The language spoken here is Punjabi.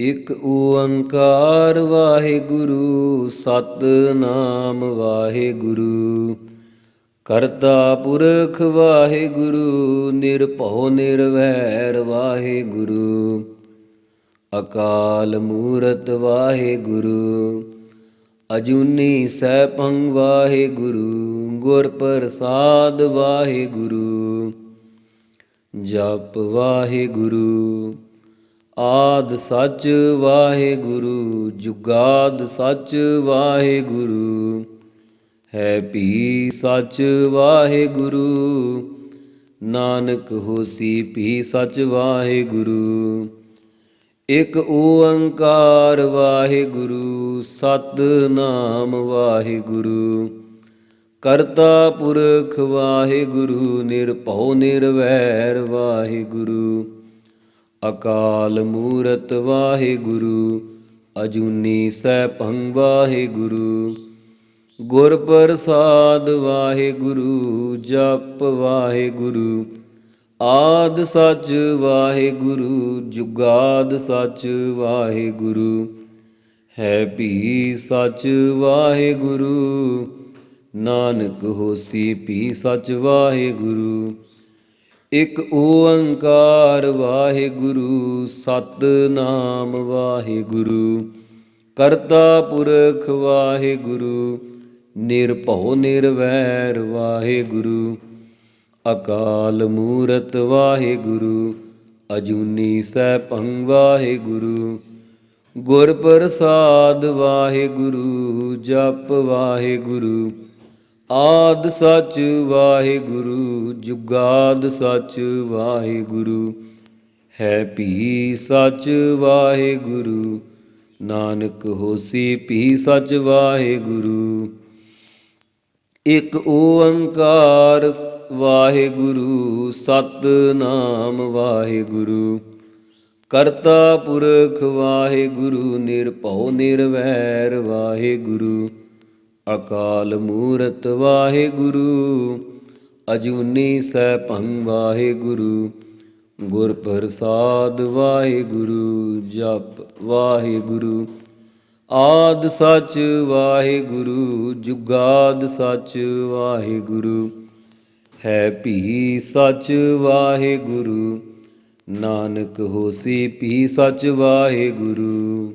ਇਕ ਓੰਕਾਰ ਵਾਹਿਗੁਰੂ, ਸਤਨਾਮ ਵਾਹਿਗੁਰੂ। ਕਰਤਾ ਪੁਰਖ ਵਾਹਿਗੁਰੂ, ਨਿਰਭਉ ਨਿਰਵੈਰ ਵਾਹਿਗੁਰੂ। ਅਕਾਲ ਮੂਰਤ ਵਾਹਿਗੁਰੂ, ਅਜੂਨੀ ਸੈਭੰ ਵਾਹਿਗੁਰੂ, ਗੁਰ ਪ੍ਰਸਾਦ ਵਾਹਿਗੁਰੂ। ਜਪ ਵਾਹਿਗੁਰੂ। ਆਦ ਸੱਚ ਵਾਹਿਗੁਰੂ, ਜੁਗਾਦ ਸੱਚ ਵਾਹਿਗੁਰੂ। ਹੈ ਭੀ ਸੱਚ ਵਾਹਿਗੁਰੂ, ਨਾਨਕ ਹੋਸੀ ਭੀ ਸੱਚ ਵਾਹਿਗੁਰੂ। ਇਕ ਓੰਕਾਰ ਵਾਹਿਗੁਰੂ, ਸਤਨਾਮ ਵਾਹਿਗੁਰੂ। ਕਰਤਾ ਪੁਰਖ ਵਾਹਿਗੁਰੂ, ਨਿਰਭਉ ਨਿਰਵੈਰ ਵਾਹਿਗੁਰੂ। ਅਕਾਲ ਮੂਰਤ ਵਾਹਿਗੁਰੂ, ਅਜੂਨੀ ਸੈਭੰ ਵਾਹਿਗੁਰੂ। ਗੁਰ ਪ੍ਰਸਾਦ ਵਾਹਿਗੁਰੂ, ਜਪ ਵਾਹਿਗੁਰੂ। ਆਦ ਸੱਚ ਵਾਹਿਗੁਰੂ, ਜੁਗਾਦ ਸੱਚ ਵਾਹਿਗੁਰੂ। ਹੈ ਭੀ ਸੱਚ ਵਾਹਿਗੁਰੂ, ਨਾਨਕ ਹੋਸੀ ਭੀ ਸੱਚ ਵਾਹਿਗੁਰੂ। ਇਕ ਓੰਕਾਰ ਵਾਹਿਗੁਰੂ, ਸਤਨਾਮ ਵਾਹਿਗੁਰੂ, ਕਰਤਾ ਪੁਰਖ ਵਾਹਿਗੁਰੂ, ਨਿਰਭਉ ਨਿਰਵੈਰ ਵਾਹਿਗੁਰੂ, ਅਕਾਲ ਮੂਰਤ ਵਾਹਿਗੁਰੂ, ਅਜੂਨੀ ਸੈਭੰ ਵਾਹਿਗੁਰੂ, ਗੁਰ ਪ੍ਰਸਾਦ ਵਾਹਿਗੁਰੂ, ਜਪ ਵਾਹਿਗੁਰੂ ਆਦ ਸੱਚ ਵਾਹਿਗੁਰੂ, ਜੁਗਾਦ ਸੱਚ ਵਾਹਿਗੁਰੂ, ਹੈ ਭੀ ਸੱਚ ਵਾਹਿਗੁਰੂ, ਨਾਨਕ ਹੋਸੀ ਭੀ ਸੱਚ ਵਾਹਿਗੁਰੂ। ਇਕ ਓੰਕਾਰ ਵਾਹਿਗੁਰੂ, ਸਤਨਾਮ ਵਾਹਿਗੁਰੂ। ਕਰਤਾ ਪੁਰਖ ਵਾਹਿਗੁਰੂ, ਨਿਰਭਉ ਨਿਰਵੈਰ ਵਾਹਿਗੁਰੂ। ਅਕਾਲ ਮੂਰਤ ਵਾਹਿਗੁਰੂ, ਅਜੂਨੀ ਸੈਭੰ ਵਾਹਿਗੁਰੂ, ਗੁਰ ਪ੍ਰਸਾਦ ਵਾਹਿਗੁਰੂ, ਜਪ ਵਾਹਿਗੁਰੂ, ਆਦ ਸੱਚ ਵਾਹਿਗੁਰੂ, ਜੁਗਾਦ ਸੱਚ ਵਾਹਿਗੁਰੂ, ਹੈ ਭੀ ਸੱਚ ਵਾਹਿਗੁਰੂ, ਨਾਨਕ ਹੋਸੀ ਭੀ ਸੱਚ ਵਾਹਿਗੁਰੂ।